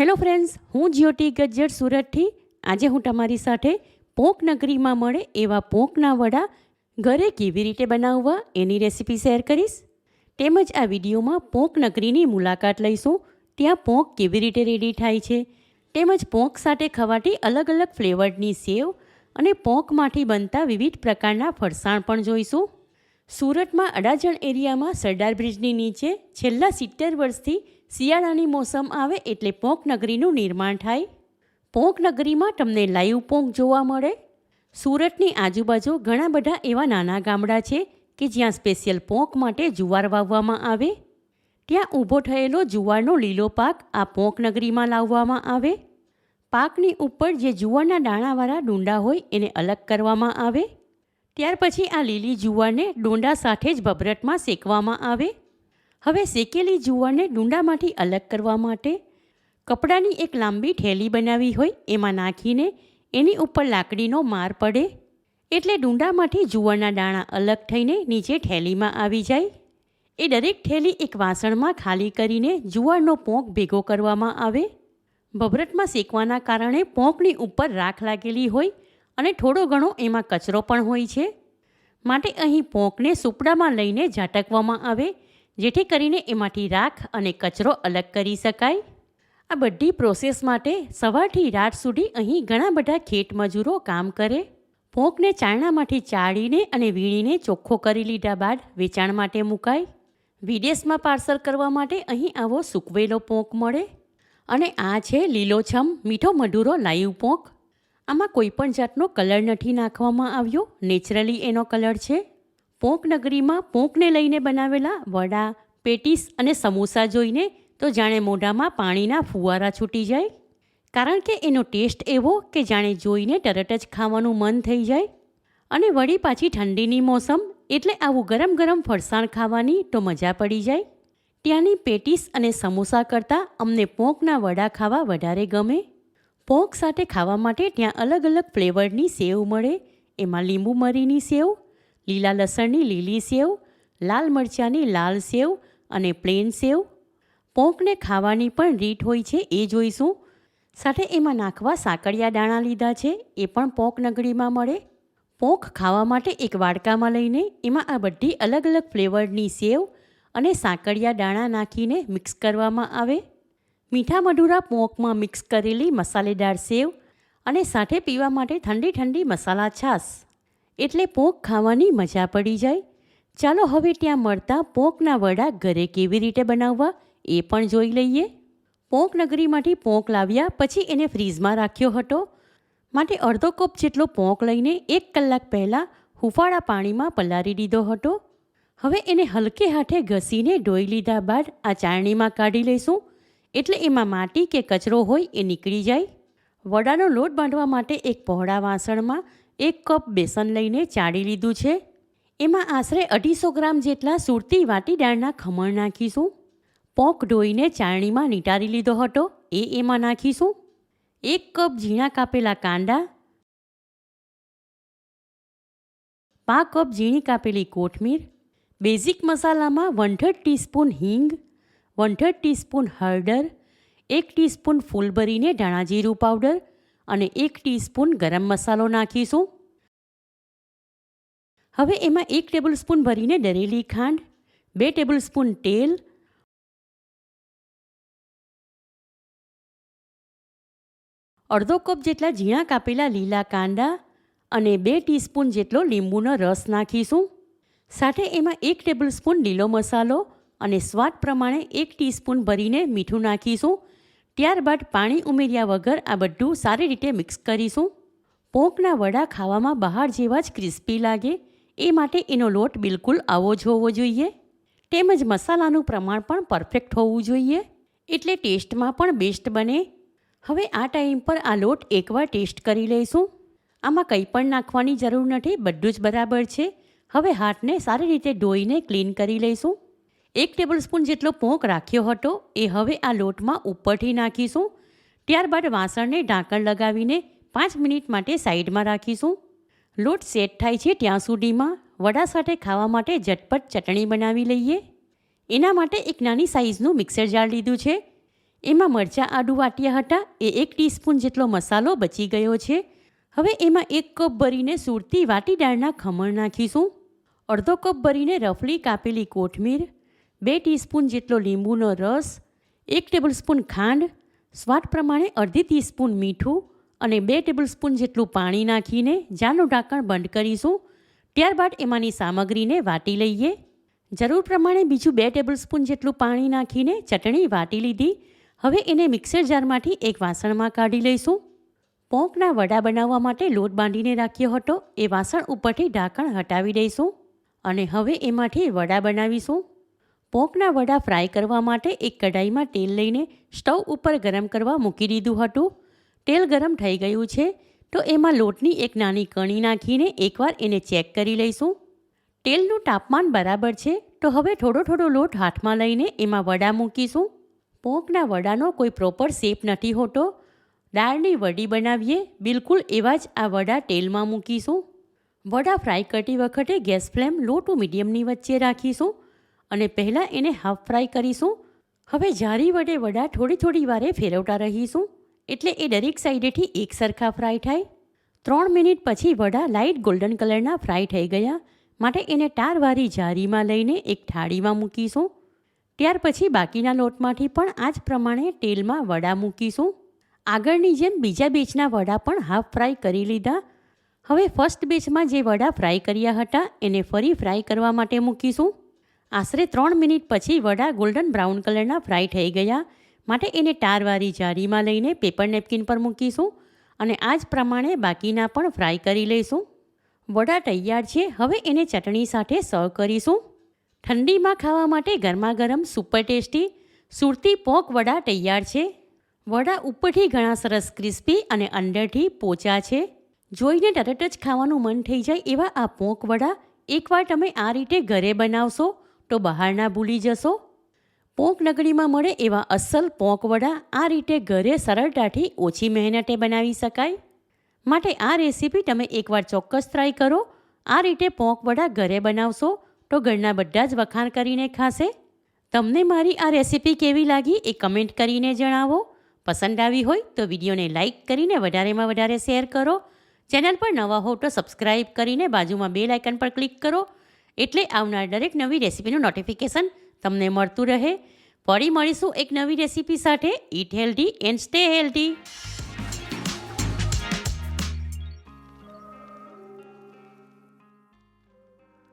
Hello friends હું જ્યોતિ ગજ્જર સુરતથી. આજે હું તમારી સાથે પોંક નગરીમાં મળે એવા પોંકના વડા ઘરે કેવી રીતે બનાવવા એની રેસીપી શેર કરીશ. તેમજ આ વિડીયોમાં પોંક નગરીની મુલાકાત લઈશું, ત્યાં પોંક કેવી રીતે રેડી થાય છે. તેમજ પોંક સાથે ખવાતી અલગ અલગ ફ્લેવરની સેવ અને પોંકમાંથી બનતા વિવિધ પ્રકારના ફરસાણ પણ જોઈશું. સુરતમાં અડાજણ એરિયામાં સરદાર બ્રિજની નીચે છેલ્લા સિત્તેર વર્ષથી શિયાળાની મોસમ આવે એટલે પોંક નગરીનું નિર્માણ થાય. પોંક નગરીમાં તમને લાઈવ પોંક જોવા મળે. સુરતની આજુબાજુ ઘણા બધા એવા નાના ગામડા છે કે જ્યાં સ્પેશિયલ પોંક માટે જુવાર વાવવામાં આવે. ત્યાં ઊભો થયેલો જુવારનો લીલો પાક આ પોંક નગરીમાં લાવવામાં આવે. પાકની ઉપર જે જુવારના દાણાવાળા ડુંડા હોય એને અલગ કરવામાં આવે. ત્યાર પછી આ લીલી જુવારને ડુંડા સાથે જ ભભરટમાં શેકવામાં આવે. હવે શેકેલી જુવારને ડુંડામાંથી અલગ કરવા માટે કપડાની એક લાંબી ઠેલી બનાવી હોય, એમાં નાખીને એની ઉપર લાકડીનો માર પડે. એટલે ડુંડામાંથી જુવારના દાણા અલગ થઈને નીચે ઠેલીમાં આવી જાય. એ દરેક ઠેલી એક વાસણમાં ખાલી કરીને જુવારનો પોંક ભેગો કરવામાં આવે. ભભરટમાં શેકવાના કારણે પોંકની ઉપર રાખ લાગેલી હોય અને થોડો ઘણો એમાં કચરો પણ હોય છે. માટે અહીં પોંકને સુપડામાં લઈને ઝાટકવામાં આવે જેથી કરીને એમાંથી રાખ અને કચરો અલગ કરી શકાય? આ બધી પ્રોસેસ માટે સવારથી રાત સુધી અહીં ઘણા બધા ખેત મજૂરો કામ કરે. પોંકને ચારણામાંથી ચાળીને અને વીણીને ચોખ્ખો કરી લીધા બાદ વેચાણ માટે મુકાય. વિદેશમાં પાર્સલ કરવા માટે અહીં આવો સૂકવેલો પોંક મળે. અને આ છે લીલોછમ મીઠો મધુરો લાઈવ પોંક. આમાં કોઈ પણ જાતનો કલર નથી નાખવામાં આવ્યો. નેચરલી એનો કલર છે. પોંક નગરીમાં પોંકને લઈને બનાવેલા વડા, પેટીસ અને સમોસા જોઈને તો જાણે મોઢામાં પાણીના ફુવારા છૂટી જાય. કારણ કે એનો ટેસ્ટ એવો કે જાણે જોઈને તરત જ ખાવાનું મન થઈ જાય. અને વળી પાછી ઠંડીની મોસમ એટલે આવું ગરમ ગરમ ફરસાણ ખાવાની તો મજા પડી જાય. ત્યાંની પેટીસ અને સમોસા કરતાં અમને પોંકના વડા ખાવા વધારે ગમે. પોંક સાથે ખાવા માટે ત્યાં અલગ અલગ ફ્લેવરની સેવ મળે, એમાં લીંબુ મરીની સેવ લીલા લસણની લીલી સેવ, લાલ મરચાંની લાલ સેવ અને પ્લેન સેવ. પોંકને ખાવાની પણ રીત હોય છે એ જોઈશું. સાથે એમાં નાખવા સાકળિયા દાણા લીધા છે, એ પણ પોંક નગરીમાં મળે. પોંક ખાવા માટે એક વાડકામાં લઈને એમાં આ બધી અલગ અલગ ફ્લેવરની સેવ અને સાકળિયા દાણા નાખીને મિક્સ કરવામાં આવે. મીઠા મધુરા પોંકમાં મિક્સ કરેલી મસાલેદાર સેવ અને સાથે પીવા માટે ઠંડી ઠંડી મસાલા છાશ. એટલે પોંક ખાવાની મજા પડી જાય. ચાલો હવે ત્યાં મળતા પોંકના વડા ઘરે કેવી રીતે બનાવવા એ પણ જોઈ લઈએ. પોંક નગરીમાંથી પોંક લાવ્યા પછી એને ફ્રીઝમાં રાખ્યો હતો. માટે અડધો કપ જેટલો પોંક લઈને એક કલાક પહેલાં હુફાળા પાણીમાં પલાળી દીધો હતો. હવે એને હલકે હાથે ઘસીને ધોઈ લીધા બાદ આ ચાળણીમાં કાઢી લઈશું. એટલે એમાં માટી કે કચરો હોય એ નીકળી જાય. વડાનો લોટ બાંધવા માટે એક પહોળા વાસણમાં એક કપ બેસન લઈને ચાળી લીધું છે. એમાં આશરે અઢીસો ગ્રામ જેટલા સુરતી વાટી દાળના ખમણ નાખીશું. પોંક ધોઈને ચાળણીમાં નીટારી લીધો હતો. એ એમાં નાખીશું. એક કપ ઝીણા કાપેલા કાંદા. પા કપ ઝીણી કાપેલી કોથમીર. બેઝિક મસાલામાં વન થર્ડ ટીસ્પૂન હિંગ. વન થર્ડ ટીસ્પૂન હળદર. એક ટીસ્પૂન ફૂલ ભરીને ધાણા જીરું પાવડર. અને એક ટીસ્પૂન ગરમ મસાલો નાખીશું. હવે એમાં એક ટેબલ સ્પૂન ભરીને દરેલી ખાંડ, બે ટેબલ સ્પૂન તેલ, અડધો કપ જેટલા ઝીણા કાપેલા લીલા કાંદા અને બે ટીસ્પૂન જેટલો લીંબુનો રસ નાખીશું. સાથે એમાં એક ટેબલ સ્પૂન લીલો મસાલો અને સ્વાદ પ્રમાણે એક ટીસ્પૂન ભરીને મીઠું નાખીશું. ત્યારબાદ પાણી ઉમેર્યા વગર આ બધું સારી રીતે મિક્સ કરીશું. પોંકના વડા ખાવામાં બહાર જેવા જ ક્રિસ્પી લાગે. એ માટે એનો લોટ બિલકુલ આવો જ હોવો જોઈએ. તેમજ મસાલાનું પ્રમાણ પણ પરફેક્ટ હોવું જોઈએ. એટલે ટેસ્ટમાં પણ બેસ્ટ બને. હવે આ ટાઈમ પર આ લોટ એકવાર ટેસ્ટ કરી લઈશું. આમાં કંઈ પણ નાખવાની જરૂર નથી, બધું જ બરાબર છે. હવે હાથને સારી રીતે ધોઈને ક્લીન કરી લઈશું. એક ટેબલ સ્પૂન જેટલો પોંક રાખ્યો હતો, એ હવે આ લોટમાં ઉપરથી નાખીશું. ત્યારબાદ વાસણને ઢાંકણ લગાવીને પાંચ મિનિટ માટે સાઈડમાં રાખીશું. લોટ સેટ થાય છે ત્યાં સુધીમાં. વડા સાથે ખાવા માટે ઝટપટ ચટણી બનાવી લઈએ. એના માટે એક નાની સાઈઝનું મિક્સર જાર લીધું છે. એમાં મરચાં આડું વાટ્યા હતા. એ એક ટીસ્પૂન જેટલો મસાલો બચી ગયો છે. હવે એમાં એક કપ ભરીને સુરતી વાટી દાળના ખમણ નાખીશું. અડધો કપ ભરીને રફલી કાપેલી કોથમીર બે ટીસ્પૂન જેટલો લીંબુનો રસ, એક ટેબલસ્પૂન ખાંડ, સ્વાદ પ્રમાણે અડધી ટીસ્પૂન મીઠું અને બે ટેબલસ્પૂન જેટલું પાણી નાખીને જારનું ઢાંકણ બંધ કરીશું. ત્યારબાદ એમાંની સામગ્રીને વાટી લઈએ. જરૂર પ્રમાણે બીજું બે ટેબલસ્પૂન જેટલું પાણી નાખીને ચટણી વાટી લીધી. હવે એને મિક્સર જારમાંથી એક વાસણમાં કાઢી લઈશું. પોંકના વડા બનાવવા માટે લોટ બાંધીને રાખ્યો હતો. એ વાસણ ઉપરથી ઢાંકણ હટાવી દઈશું અને હવે એમાંથી વડા બનાવીશું. પોંકના વડા ફ્રાય કરવા માટે એક કઢાઈમાં તેલ લઈને સ્ટવ ઉપર ગરમ કરવા મૂકી દીધું હતું. તેલ ગરમ થઈ ગયું છે, તો એમાં લોટની એક નાની કણી નાખીને એકવાર એને ચેક કરી લઈશું. તેલનું તાપમાન બરાબર છે, તો હવે થોડો થોડો લોટ હાથમાં લઈને એમાં વડા મૂકીશું. પોંકના વડાનો કોઈ પ્રોપર શેપ નથી હોતો. દાળની વડી બનાવીએ, બિલકુલ એવા જ આ વડા તેલમાં મૂકીશું. વડા ફ્રાય કરતી વખતે ગેસ ફ્લેમ લો ટુ મીડિયમની વચ્ચે રાખીશું. અને પહેલાં એને હાફ ફ્રાય કરીશું. હવે જારી વડે વડા થોડી થોડી વારે ફેરવતા રહીશું. એટલે એ દરેક સાઈડેથી એક સરખા ફ્રાય થાય. ત્રણ મિનિટ પછી વડા લાઇટ ગોલ્ડન કલરના ફ્રાય થઈ ગયા. માટે એને ટારવાળી જારીમાં લઈને એક થાળીમાં મૂકીશું. ત્યાર પછી બાકીના લોટમાંથી પણ આ જ પ્રમાણે તેલમાં વડા મૂકીશું. આગળની જેમ બીજા બેચના વડા પણ હાફ ફ્રાય કરી લીધા. હવે ફર્સ્ટ બેચમાં જે વડા ફ્રાય કર્યા હતા, એને ફરી ફ્રાય કરવા માટે મૂકીશું. આશરે ત્રણ મિનિટ પછી વડા ગોલ્ડન બ્રાઉન કલરના ફ્રાય થઈ ગયા. માટે એને ટારવાળી જારીમાં લઈને પેપર નેપકિન પર મૂકીશું અને આ જ પ્રમાણે બાકીના પણ ફ્રાય કરી લઈશું. વડા તૈયાર છે, હવે એને ચટણી સાથે સર્વ કરીશું. ઠંડીમાં ખાવા માટે ગરમા ગરમ સુપર ટેસ્ટી સુરતી પોંક વડા તૈયાર છે. વડા ઉપરથી ઘણા સરસ ક્રિસ્પી અને અંદરથી પોચા છે. જોઈને તરત જ ખાવાનું મન થઈ જાય એવા આ પોંક વડા એકવાર તમે આ રીતે ઘરે બનાવશો તો બહારના ભૂલી જશો? પોંક નગરીમાં મળે એવા અસલ પોંકવડા આ રીતે ઘરે સરળતાથી ઓછી મહેનતે બનાવી શકાય? માટે આ રેસીપી તમે એકવાર ચોક્કસ ટ્રાય કરો. આ રીતે પોંકવડા ઘરે બનાવશો તો ઘરના બધા જ વખાણ કરીને ખાશે. તમને મારી આ રેસીપી કેવી લાગી એ કમેન્ટ કરીને જણાવો. પસંદ આવી હોય તો વિડીયોને લાઇક કરીને વધારેમાં વધારે શેર કરો. ચેનલ પર નવા હો તો સબસ્ક્રાઈબ કરીને બાજુમાં બે લાઇકન પર ક્લિક કરો. એટલે આવનાર દરેક નવી રેસીપીનું નોટિફિકેશન તમને મળતું રહે. ફરી મળીશું એક નવી રેસીપી સાથે. Eat healthy and stay healthy